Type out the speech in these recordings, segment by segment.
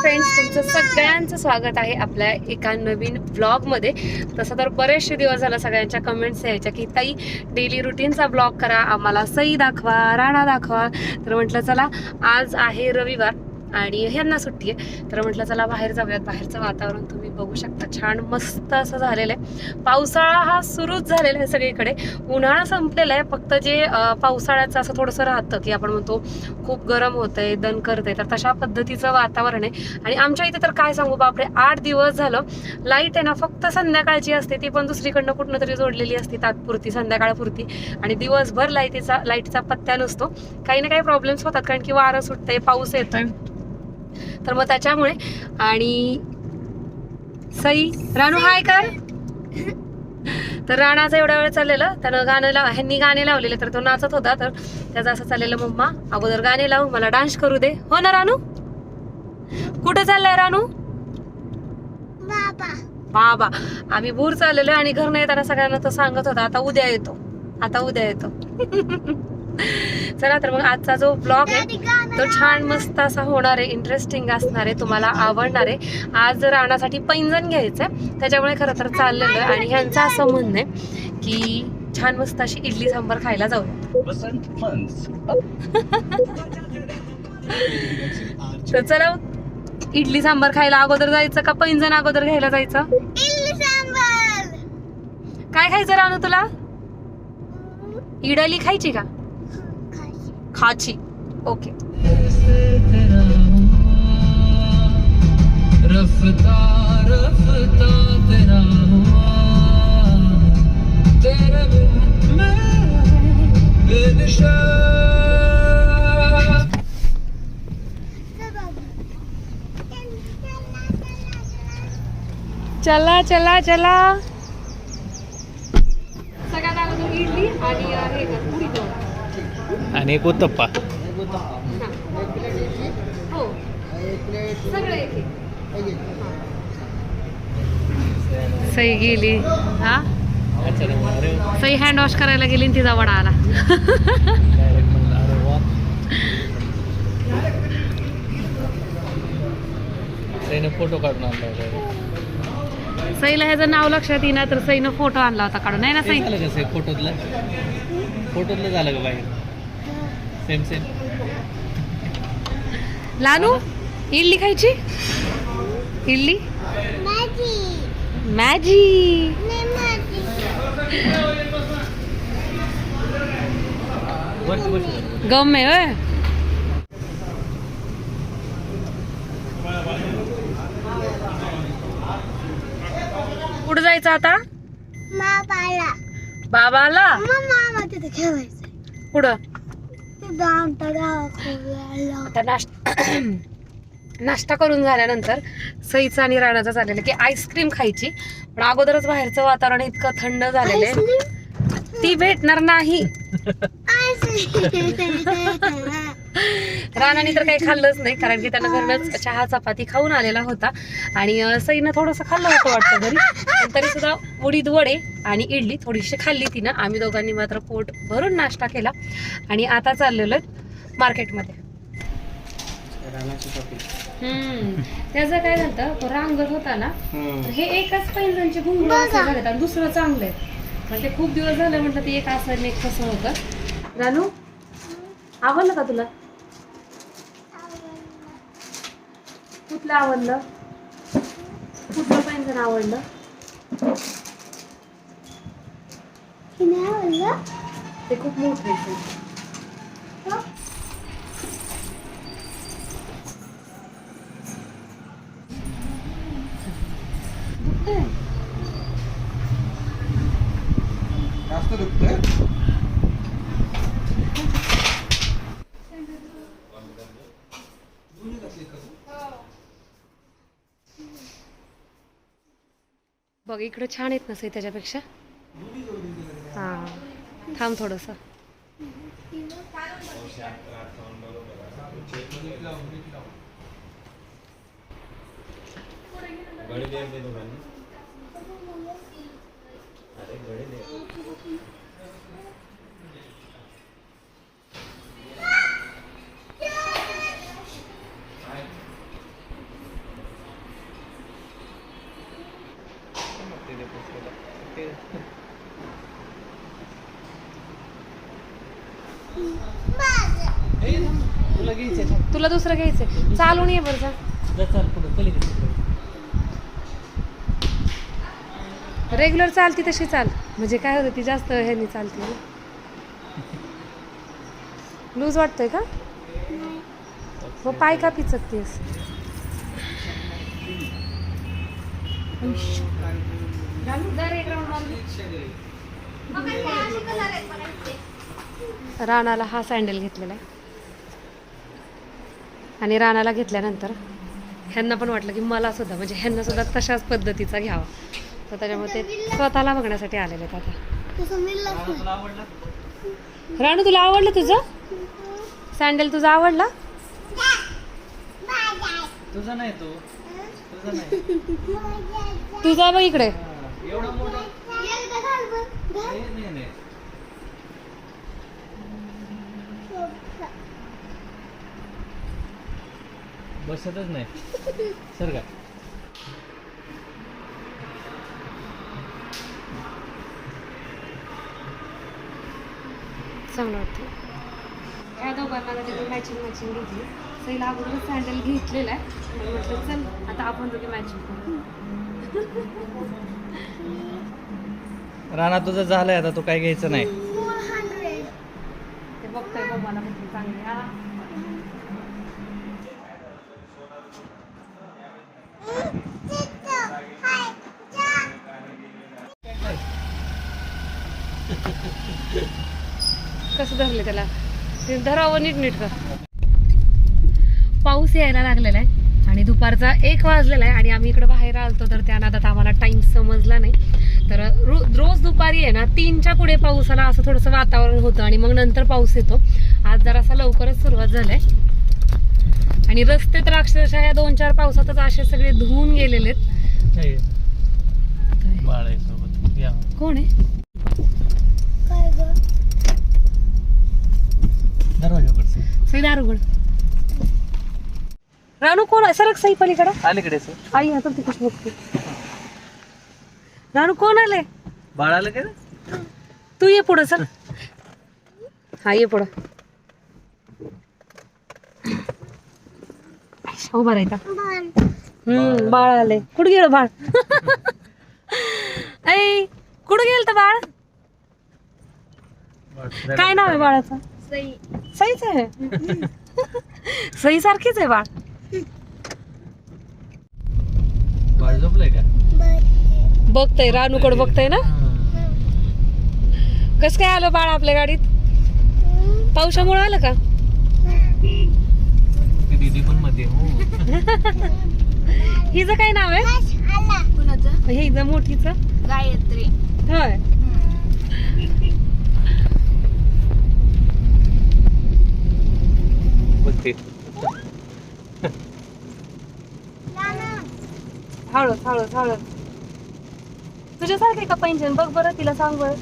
Friends तुमचं सगळ्यांचं स्वागत आहे आपल्या एका नवीन ब्लॉगमध्ये तसं तर बरेचसे दिवस झाला सगळ्यांच्या कमेंट्स यायच्या की ताई डेली रुटीनचा ब्लॉग करा आम्हाला सई दाखवा राणा दाखवा. तर म्हटलं चला आज आहे रविवार आणि ह्यांना सुट्टी आहे. तर म्हटलं चला बाहेर जाऊयात बाहेरचं वातावरण तुम्ही बघू शकता. छान मस्त असं झालेलं आहे. पावसाळा हा सुरूच झालेला आहे सगळीकडे. उन्हाळा संपलेला आहे. फक्त जे पावसाळ्याचं असं थोडंसं राहतं की आपण म्हणतो खूप गरम होतंय दन करतंय तर तशा पद्धतीचं वातावरण आहे. आणि आमच्या इथे तर काय सांगू बापरे आठ दिवस झालं. लाइट आहे ना फक्त संध्याकाळची असते. ती पण दुसरीकडनं कुठनं तरी जोडलेली असते तात्पुरती संध्याकाळपुरती. आणि दिवसभर लाईटीचा लाईटचा पत्त्या नसतो. काही ना काही प्रॉब्लेम्स होतात. कारण की वारं सुटतंय पाऊस येतोय. तर मग त्याच्यामुळे आणि सई रानू हाय कर. तर राणाचं एवढ्या वेळ चाललेलं त्यानं गाणं लाव ह्यांनी गाणे लावलेले तर तो नाचत होता तर त्याचं असं चाललेलं मम्मा अगोदर गाणे लावू मला डान्स करू दे. हो ना रानू? कुठं चाललाय रानू? बाबा. बाबा. आम्ही भूर चाललेलो आणि घरनं येताना सगळ्यांना तो सांगत होता आता उद्या येतो. आता उद्या येतो. चला तर मग आजचा जो ब्लॉग आहे तो छान मस्त असा होणार आहे इंटरेस्टिंग असणार आहे तुम्हाला आवडणार आहे. आज राणासाठी पैंजण घ्यायचंय त्याच्यामुळे खरं तर चाललेलं आहे. आणि ह्यांचं असं म्हणणं आहे की छान मस्त अशी इडली सांबार खायला फन्स तर चला इडली सांबार खायला अगोदर जायचं का पैंजण अगोदर घ्यायला जायचं? काय खायचं रानू तुला? इडली खायची का? खाची। ओके। चला चला चला। अगोदर इडली आणि हे. आणि एक उत्तप्पा हा. हो सगळं एक एक. सई गेली. हा? सई हँड वॉश करायला गेली आणि तिचा वडा आला. फोटो काढून आणला सईला ह्याचं नाव लक्षात येईना तर सईनं फोटो आणला होता काढून. नाही ना सई? फोटोतलं फोटोतलं झालं का बाहेर? सेम सेम लानू इडली खायची? इडली माझी मॅजी गम आहे होय. कुठं जायचं आता? बाबाला. बाबाला? मग मामा तिथे खेळायचं. कुठं? आमच्या आता नाश्ता नाश्ता करून झाल्यानंतर सईचा आणि राणाचा चाललेलं की आईस्क्रीम खायची. पण अगोदरच बाहेरचं वातावरण इतकं थंड झालेलं आहे. ती भेटणार नाही. राणाने तर काही खाल्लंच नाही कारण की त्यानं घरनंच चहा चपाती खाऊन आलेला होता. आणि सईनं थोडंसं खाल्लं होतं वाटतं घरी पण तरी सुद्धा उडीद वडे आणि इडली थोडीशी खाल्ली तिनं. आम्ही दोघांनी मात्र पोट भरून नाश्ता केला आणि आता चाललेलो मार्केटमध्ये. हम्म. त्याचं काय झालं तो रांगत होता ना तर हे एकच पैंजणचे घुंगरू झालेत आणि दुसरं चांगलं आहे. ते खूप दिवस झाले म्हटलं ते एक असं एक कसं होतं. रानू आवडलं का तुला? कुठलं आवडलं? कुठलं पैंजण आवडलं. ते खूप मोठं आहे. बघ इकडं छान येत नसे त्याच्यापेक्षा. हां थांब थोडंसं. अरे तुला दुसरं घ्यायचंय. चालून ये बरं जा. रेग्युलर चालती तशी चाल. म्हणजे काय होतं ती जास्त ह्यानी चालते. ना लूज वाटतंय का? मग पाय का पिचकतेस राणाला हा सँडल घेतलेला आहे. आणि राणाला घेतल्यानंतर ह्यांना पण वाटलं की मला सुद्धा म्हणजे ह्यांना सुद्धा तशाच पद्धतीचा घ्यावा. तर त्याच्यामुळे ते स्वतःला बघण्यासाठी आलेले आहेत आता. राणू तुला आवडलं तुझं? सँडल तुझा आवडला? तुझा नाही तो. तुझा नाही. तुझा बघ इकडे हा, एवढा मोठा नाही नाही, नाही बसतच नाही. सर का? चांगलं वाटतं दोघांना मॅचिंग मॅचिंग घेतली. सैला अगोदर सँडल घेतलेला आहे. म्हटलं चल आता आपण दोघे मॅचिंग करू. राणा तुझं झालंय आता तू काय घ्यायचं नाही. ते बघतोय बाबाला म्हटलं चांगले. हा कसं धरले त्याला? ते धरावं नीट नीट कर पाऊस यायला लागलेला आहे आणि दुपारचा एक वाजलेला आहे आणि आम्ही इकडे बाहेर आलतो तर त्या नादात आम्हाला टाइम समजला नाही. तर रोज दुपारी आहे ना तीनच्या पुढे पाऊसाला असं थोडंसं वातावरण होतं आणि मग नंतर पाऊस येतो. आज जरासा लवकरच सुरुवात झालाय आणि रस्ते तर अक्षरशः या दोन चार पावसातच असे सगळे धुवून गेलेले कोण आहे? सई दारुगड. रानू कोण आहे? सरक सई पलीकडे. अलीकडेच आई आता ती कशी बघते? रानू कोण आले बाळ आलं का रे? तू ये पुढं चल. हा ये पुढं. उभा राहायचा हम्म बाळ. आले कुठं गेलं बाळ? ऐ कुठं गेलं तर बाळ? काय नाव आहे बाळाचं? सई. सईच आहे. सई सारखीच आहे बाळ. बघतय रानूकड बघतय. ना? कस काय आलं बाळ आपल्या गाडीत? पावसामुळे आलं का ती दीदी पण मध्ये हो हिचं काय नाव आहे? कुणाचं? हे हिचं मोठीचं? गायत्री. होय. बघते. तुझ्यासारखे का पैंजण बघ बरं तिला सांग बरं.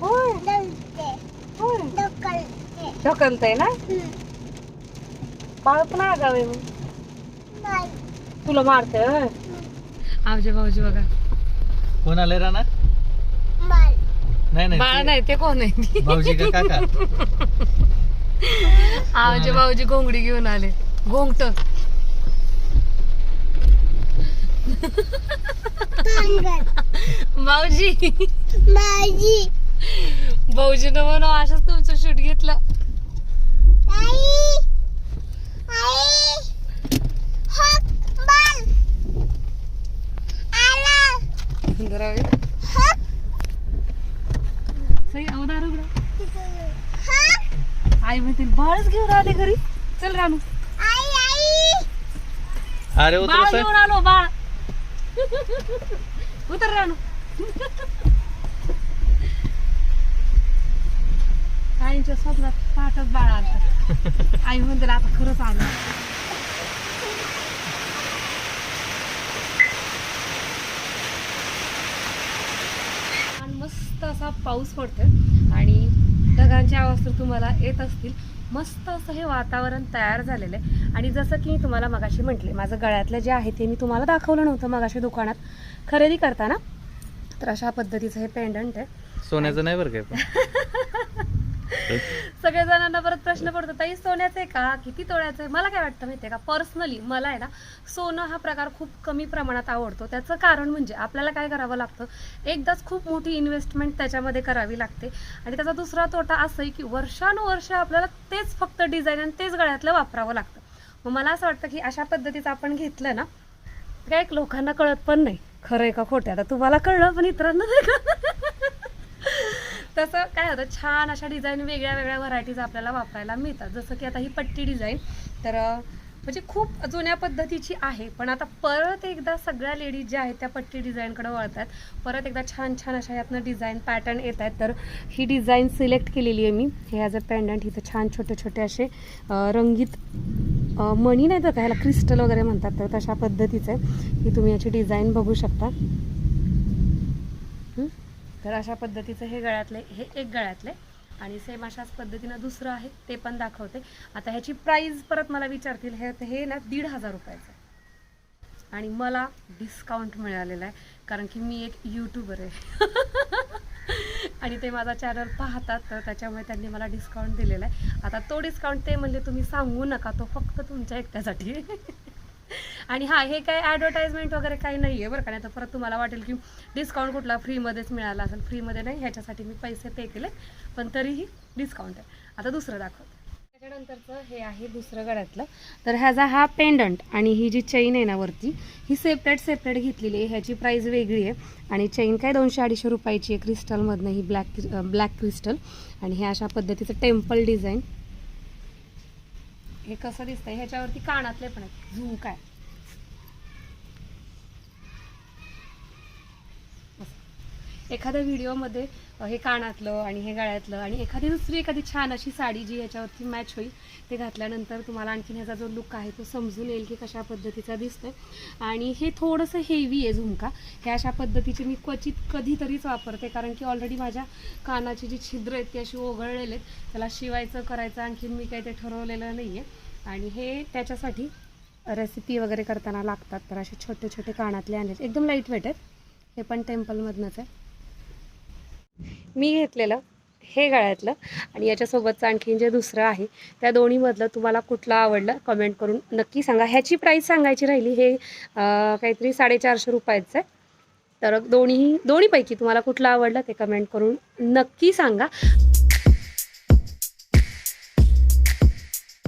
होय. होय. ढकलतय ना? बाळ पण आगाव आहे मग. तुला मारतय होय? आवजे भाऊजी बघा. कोण आलंय राणा नाही नाही बाळ ते- नाही ते कोण आहे? भाऊजी का काका? आवजे भाऊजी घोंगडी घेऊन आले. घोंगट. भाऊजी. माझी भाऊजी. न म्हणून असंच तुमचं शूट घेतलं. सई अवधार उघडा हक आई म्हणते बाळच घेऊन आले घरी. चल रानू. आई आई अरे उतर बाळ घेऊन आलो बाळ. उतर रानू. आईच्या स्वप्नात पाठच बाळ आलं आई म्हणते आता खरंच आलं. आणि मस्त असा पाऊस पडतोय आणि ढगांची आवाज तर तुम्हाला येत असतील. मस्त असं हे वातावरण तयार झालेलं आहे. आणि जसं की मी तुम्हाला मगाशी म्हटले माझं गळ्यातलं जे आहे ते मी तुम्हाला दाखवलं नव्हतं मगाशी दुकानात. खरेदी करताना. तर अशा पद्धतीचं हे पेंडंट आहे. सोन्याचं नाही बरं काय सगळ्या जणांना परत प्रश्न पडतो ताई सोन्याचं आहे का? किती तोळ्याचं आहे? मला काय वाटतं माहिती आहे का? पर्सनली मला आहे ना सोनं हा प्रकार खूप कमी प्रमाणात आवडतो. त्याचं कारण म्हणजे आपल्याला काय करावं लागतं? एकदाच खूप मोठी इन्व्हेस्टमेंट त्याच्यामध्ये करावी लागते. आणि त्याचा दुसरा तोटा असं आहे की वर्षानुवर्ष आपल्याला तेच फक्त डिझाईन आणि तेच गळ्यातलं वापरावं लागतं. मग मला असं वाटतं की अशा पद्धतीचं आपण घेतलं ना काय एक लोकांना कळत पण नाही. खरं आहे का खोटं आता तुम्हाला कळलं पण इतरांना नाही कळलं तसं काय होतं छान अशा डिझाईन वेगळ्या वेगळ्या व्हरायटीज आपल्याला वापरायला मिळतात. जसं की आता ही पट्टी डिझाईन तर म्हणजे खूप जुन्या पद्धतीची आहे पण आता परत एकदा सगळ्या लेडीज ज्या आहेत त्या पट्टी डिझाईनकडे वळतात परत एकदा छान छान अशा यातनं डिझाईन पॅटर्न येत आहेत तर ही डिझाईन सिलेक्ट केलेली आहे मी. हे ॲज अ पेंडंट इथं छान छोटे छोटे असे रंगीत मणी नाही तर का ह्याला क्रिस्टल वगैरे म्हणतात तर तशा पद्धतीचं आहे. ही तुम्ही याची डिझाईन बघू शकता. तर अशा पद्धतीचं हे गळ्यातले हे एक गळ्यातले आणि सेम अशाच पद्धतीनं दुसरं आहे ते पण दाखवते. आता ह्याची प्राईज परत मला विचारतील हे हे ना दीड हजार रुपयाचं आणि मला डिस्काउंट मिळालेला आहे कारण की मी एक यूट्यूबर आहे. आणि ते माझा चॅनल पाहतात तर त्याच्यामुळे त्यांनी मला डिस्काउंट दिलेला आहे. आता तो डिस्काउंट ते म्हणजे तुम्ही सांगू नका तो फक्त तुमच्या एकट्यासाठी. आणि हा हे काय ॲडव्हर्टाइजमेंट वगैरे काही नाही आहे बरं का. नाही तर परत तुम्हाला वाटेल की डिस्काउंट कुठला फ्रीमध्येच मिळाला असेल. फ्रीमध्ये नाही ह्याच्यासाठी मी पैसे पे केले पण तरीही डिस्काउंट आहे. आता दुसरं दाखवते. त्याच्यानंतरचं हे आहे दुसरं गळ्यातलं. तर ह्याचा हा पेंडंट आणि ही जी चेन आहे ना वरती ही सेपरेट सेपरेट घेतलेली आहे. ह्याची प्राईस वेगळी आहे. आणि चेन काय दोनशे अडीचशे रुपयाची आहे क्रिस्टलमधनं ही ब्लॅक ब्लॅक क्रिस्टल आणि हे अशा पद्धतीचं टेम्पल डिझाईन हे कसं दिसतंय? ह्याच्यावरती कानातले पण आहेत. झू काय? एखाद्या व्हिडिओमध्ये हे कानातलं आणि हे गळ्यातलं आणि एखादी दुसरी एखादी छान अशी साडी जी ह्याच्यावरती मॅच होईल ते घातल्यानंतर तुम्हाला आणखीन ह्याचा जो लुक आहे तो समजून येईल की कशा पद्धतीचा दिसतोय. आणि हे थोडंसं हेवी आहे झुमका. हे अशा पद्धतीचे मी क्वचित कधीतरीच वापरते कारण की ऑलरेडी माझ्या कानाची जी छिद्र आहेत ती अशी ओघळलेले आहेत. त्याला शिवायचं करायचं आणखीन मी काही ते ठरवलेलं नाही आहे आणि हे त्याच्यासाठी रेसिपी वगैरे करताना लागतात तर असे छोटे छोटे कानातले आणले एकदम लाइट वेट आहेत. हे पण टेम्पलमधनंच आहे. मी घेतलेलं हे गळ्यातलं आणि याच्यासोबतचं आणखीन जे दुसरं आहे त्या दोन्हीमधलं तुम्हाला कुठलं आवडलं कमेंट करून नक्की सांगा. ह्याची प्राईस सांगायची राहिली हे काहीतरी साडेचारशे रुपयाचं आहे. तर दोन्ही दोन्हीपैकी तुम्हाला कुठलं आवडलं ते कमेंट करून नक्की सांगा.